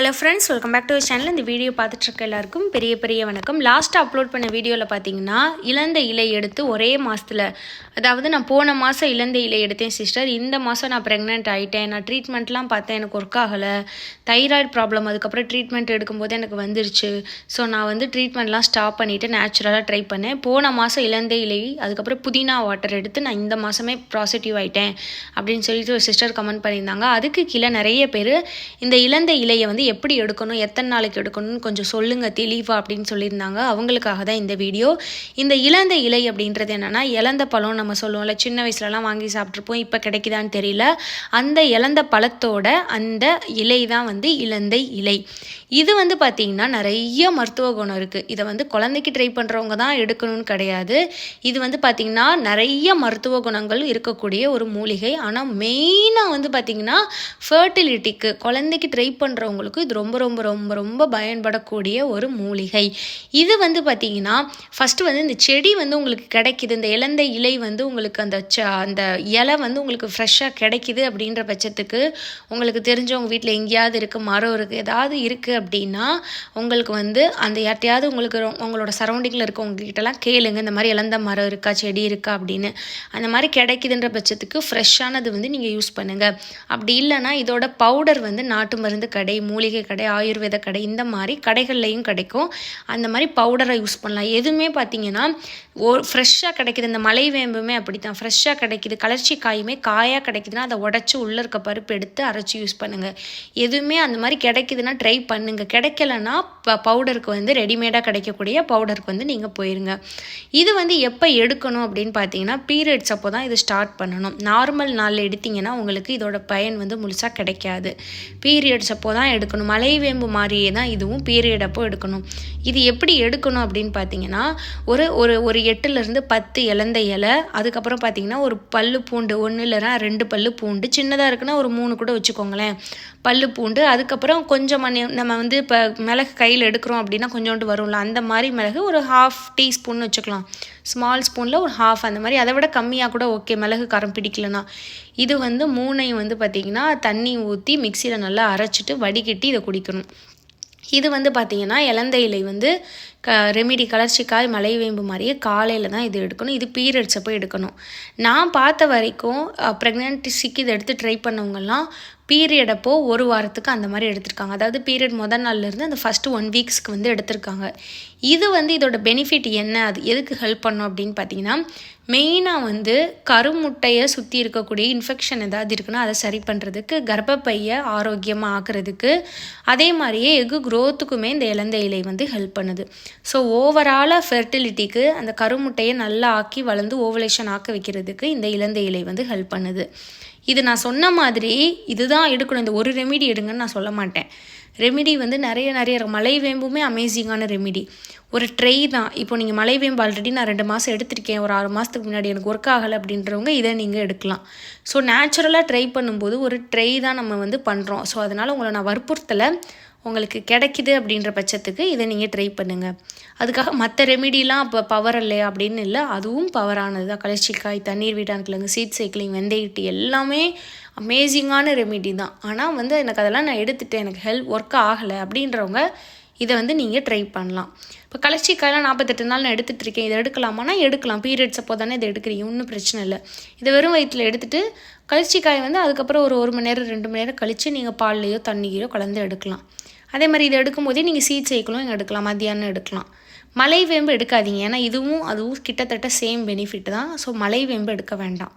Hello friends welcome back to channel இந்த video பார்த்துட்ருக்க எல்லாருக்கும் பெரிய பெரிய வணக்கம். லாஸ்ட்டாக அப்லோட் பண்ண வீடியோவில் பார்த்தீங்கன்னா இழந்த இலை எடுத்து ஒரே மாதத்தில் அதாவது நான் போன மாதம் இழந்த இலை எடுத்தேன் சிஸ்டர் இந்த மாதம் நான் ப்ரெக்னென்ட் ஆகிட்டேன் நான் ட்ரீட்மெண்ட்லாம் பார்த்தேன் எனக்கு ஒர்க் ஆகலை. தைராய்டு ப்ராப்ளம் அதுக்கப்புறம் ட்ரீட்மெண்ட் எடுக்கும்போது எனக்கு வந்துருச்சு. ஸோ நான் வந்து ட்ரீட்மெண்ட்லாம் ஸ்டாப் பண்ணிவிட்டு நேச்சுரலாக ட்ரை பண்ணேன். போன மாதம் இழந்த இலை அதுக்கப்புறம் புதினா வாட்டர் எடுத்து நான் இந்த மாதமே ப்ராசிட்டிவ் ஆகிட்டேன் அப்படின்னு சொல்லிட்டு ஒரு சிஸ்டர் கமெண்ட் பண்ணியிருந்தாங்க. அதுக்கு கீழே நிறைய பேர் இந்த இழந்த இலையை வந்து எப்படி எடுக்கணும் எத்தனை நாளைக்கு எடுக்கணும்னு கொஞ்சம் சொல்லுங்கள் தெளிவாக அப்படின்னு சொல்லியிருந்தாங்க. அவங்களுக்காக தான் இந்த வீடியோ. இந்த இழந்த இலை அப்படின்றது என்னென்னா இழந்த பழம் நம்ம சொல்லுவோம்ல சின்ன வயசுலலாம் வாங்கி சாப்பிட்ருப்போம் இப்போ கிடைக்குதான்னு தெரியல. அந்த இழந்த பழத்தோட அந்த இலை தான் வந்து இழந்த இலை. இது வந்து பார்த்திங்கன்னா நிறைய மருத்துவ குணம் இருக்குது இதை வந்து குழந்தைக்கு ட்ரை பண்ணுறவங்க தான் எடுக்கணும்னு கிடையாது. இது வந்து பார்த்திங்கன்னா நிறைய மருத்துவ குணங்கள் இருக்கக்கூடிய ஒரு மூலிகை. ஆனால் மெயினாக வந்து பார்த்திங்கன்னா ஃபர்டிலிட்டிக்கு குழந்தைக்கு ட்ரை பண்ணுறவங்களுக்கு இது ரொம்ப ரொம்ப ரொம்ப ரொம்ப பயன்படக்கூடிய ஒரு மூலிகை. இது வந்து பார்த்திங்கன்னா ஃபஸ்ட்டு வந்து இந்த செடி வந்து உங்களுக்கு கிடைக்கிது. இந்த இழந்த இலை வந்து உங்களுக்கு அந்த ச அந்த இலை வந்து உங்களுக்கு ஃப்ரெஷ்ஷாக கிடைக்கிது அப்படின்ற பட்சத்துக்கு உங்களுக்கு தெரிஞ்சவங்க வீட்டில் எங்கேயாவது இருக்குது மரம் இருக்குது ஏதாவது இருக்குது அப்படின்னா உங்களுக்கு வந்து அந்த யார்ட்டையாவது உங்களுக்கு உங்களோட சரௌண்டிங்கில் இருக்கவங்ககிட்டலாம் கேளுங்க. இந்த மாதிரி இழந்த மரம் இருக்கா செடி இருக்கா அப்படின்னு. அந்த மாதிரி கிடைக்குதுன்ற பட்சத்துக்கு ஃப்ரெஷ்ஷானது வந்து நீங்கள் யூஸ் பண்ணுங்கள் அப்படி இல்லைன்னா இதோட பவுடர் வந்து நாட்டு மருந்து கடை மூலிகை கடை ஆயுர்வேத கடை இந்த மாதிரி கடைகள்லையும் கிடைக்கும். அந்த மாதிரி பவுடரை யூஸ் பண்ணலாம். எதுவுமே பார்த்தீங்கன்னா ஓ ஃப்ரெஷ்ஷாக கிடைக்குது. இந்த மலை வேம்புமே அப்படி தான் ஃப்ரெஷ்ஷாக கிடைக்குது. கலர்ச்சி காயுமே காயாக கிடைக்குதுன்னா அதை உடச்சி உள்ளே இருக்க பருப்பு எடுத்து அரைச்சி யூஸ் பண்ணுங்கள் எதுவுமே அந்த மாதிரி கிடைக்குதுன்னா ட்ரை பண்ணுங்கள் கிடைக்கலன்னா ப பவுடருக்கு வந்து ரெடிமேடாக கிடைக்கக்கூடிய பவுடருக்கு வந்து நீங்கள் போயிருங்க. இது வந்து எப்போ எடுக்கணும் அப்படின்னு பார்த்தீங்கன்னா பீரியட்ஸ் அப்போ தான் இது ஸ்டார்ட் பண்ணணும். நார்மல் நாளில் எடுத்திங்கன்னா உங்களுக்கு இதோட பயன் வந்து முழுசாக கிடைக்காது. பீரியட்ஸ் அப்போ தான் எடுக்கணும். எடுக்கணும். மலைவேம்பு மாதிரியே தான் இதுவும் பீரியட் அப்போ எடுக்கணும். இது எப்படி எடுக்கணும் அப்படின்னு பார்த்தீங்கன்னா ஒரு ஒரு ஒரு எட்டுலேருந்து பத்து இலந்த இலை அதுக்கப்புறம் பார்த்தீங்கன்னா ஒரு பல்லு பூண்டு ஒன்று இல்லைனா ரெண்டு பல்லு பூண்டு சின்னதாக இருக்குன்னா ஒரு மூணு கூட வச்சுக்கோங்களேன். பல்லு பூண்டு அதுக்கப்புறம் கொஞ்சம் மணி நம்ம வந்து இப்போ மிளகு கையில் எடுக்கிறோம் அப்படின்னா கொஞ்சோண்டு வரும்ல அந்த மாதிரி மிளகு ஒரு ஹாஃப் டீஸ்பூன் வச்சுக்கலாம். ஸ்மால் ஸ்பூனில் ஒரு ஹாஃப் அந்த மாதிரி. அதை விட கம்மியாக கூட ஓகே மிளகு காரம் பிடிக்கலனா இது வந்து மூணையும் வந்து பார்த்திங்கன்னா தண்ணி ஊற்றி மிக்சியில் நல்லா அரைச்சிட்டு வடிகட்டி இதை குடிக்கணும். இது வந்து பார்த்திங்கன்னா இலந்தையிலை இலை வந்து க ரெமிடி கலர்ச்சிக்காய் மலைவேம்பு மாதிரியே காலையில் தான் இது எடுக்கணும். இது பீரியட்ஸ் அப்போ எடுக்கணும். நான் பார்த்த வரைக்கும் ப்ரெக்னென்சிக்கு இதை எடுத்து ட்ரை பண்ணவங்கலாம் பீரியட் அப்போ ஒரு வாரத்துக்கு அந்த மாதிரி எடுத்திருக்காங்க. அதாவது பீரியட் முதல் நாள்லேருந்து அந்த ஃபஸ்ட்டு ஒன் வீக்ஸ்க்கு வந்து எடுத்திருக்காங்க. இது வந்து இதோட பெனிஃபிட் என்ன? அது எதுக்கு ஹெல்ப் பண்ணும் அப்படின்னு பார்த்தீங்கன்னா மெயினாக வந்து கருமுட்டையை சுற்றி இருக்கக்கூடிய இன்ஃபெக்ஷன் ஏதாவது இருக்குன்னா அதை சரி பண்ணுறதுக்கு கர்ப்பப்பையை ஆரோக்கியமாக ஆக்குறதுக்கு அதே மாதிரியே எகு க்ரோத்துக்குமே இந்த இலந்த இலை வந்து ஹெல்ப் பண்ணுது. ஸோ ஓவராலாக ஃபெர்டிலிட்டிக்கு அந்த கருமுட்டையை நல்லா ஆக்கி வளர்ந்து ஓவலேஷன் ஆக்க வைக்கிறதுக்கு இந்த இலந்தை இலை வந்து ஹெல்ப் பண்ணுது. இது நான் சொன்ன மாதிரி இதுதான் எடுக்கணும். இந்த ஒரு ரெமிடி எடுங்கன்னு நான் சொல்ல மாட்டேன். ரெமிடி வந்து நிறைய நிறைய மலை வேம்புமே அமேசிங்கான ரெமிடி ஒரு ட்ரை தான். இப்போ நீங்கள் மலை வேம்பு ஆல்ரெடி நான் ரெண்டு மாதம் எடுத்திருக்கேன். ஒரு ஆறு மாதத்துக்கு முன்னாடி எனக்கு ஒர்க் ஆகலை அப்படின்றவங்க இதை நீங்கள் எடுக்கலாம். ஸோ நேச்சுரலாக ட்ரை பண்ணும்போது ஒரு ட்ரை தான் நம்ம வந்து பண்ணுறோம் ஸோ அதனால் உங்களை நான் வற்புறுத்தலை. உங்களுக்கு கிடைக்கிது அப்படின்ற பட்சத்துக்கு இதை நீங்கள் ட்ரை பண்ணுங்கள் அதுக்காக மற்ற ரெமிடிலாம் இப்போ பவர் இல்லையா அப்படின்னு இல்லை அதுவும் பவரானது தான். கலர்ச்சிக்காய் தண்ணீர் வீட்டான் கிழங்கு சீட் சைக்கிளிங் வெந்தயிட்டு எல்லாமே அமேசிங்கான ரெமிடி தான். ஆனால் வந்து எனக்கு அதெல்லாம் நான் எடுத்துகிட்டேன் எனக்கு ஹெல்ப் ஒர்க் ஆகலை அப்படின்றவங்க இதை வந்து நீங்கள் ட்ரை பண்ணலாம். இப்போ கலர்ச்சிக்காயெல்லாம் நாற்பத்தெட்டு நாள் நான் எடுத்துகிட்ருக்கேன் இதை எடுக்கலாமானா எடுக்கலாம். பீரியட்ஸ் அப்போ தானே இதை எடுக்கிறீங்க. ஒன்றும் பிரச்சனை இல்லை. இதை வெறும் வயிற்றில் எடுத்துகிட்டு கலர்ச்சிக்காய் வந்து அதுக்கப்புறம் ஒரு ஒரு மணி நேரம் ரெண்டு மணி நேரம் கழித்து நீங்கள் பால்லையோ தண்ணியோ கலந்து எடுக்கலாம். அதே மாதிரி இதை எடுக்கும்போதே நீங்கள் சீட் சைக்கிளும் எடுக்கலாம். மத்தியானம் எடுக்கலாம். மலை வேம்பு எடுக்காதீங்க. ஏன்னா இதுவும் அதுவும் கிட்டத்தட்ட சேம் பெனிஃபிட் தான். ஸோ மலை வேம்பு எடுக்க வேண்டாம்.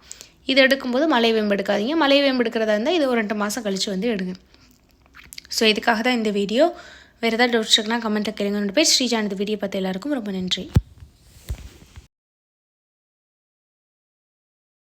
இது எடுக்கும்போது மலை வேம்பு எடுக்காதீங்க. மலை வேம்பு எடுக்கிறதா இருந்தால் இது ஒரு ரெண்டு மாதம் கழித்து வந்து எடுங்க. ஸோ இதுக்காக தான் இந்த வீடியோ வேறு ஏதாவது டவுட்ஸ் இருக்குன்னா கமெண்ட்டில் கேளுங்க. ரெண்டு பேர் ஸ்ரீஜா வீடியோ பார்த்து எல்லாருக்கும் ரொம்ப நன்றி.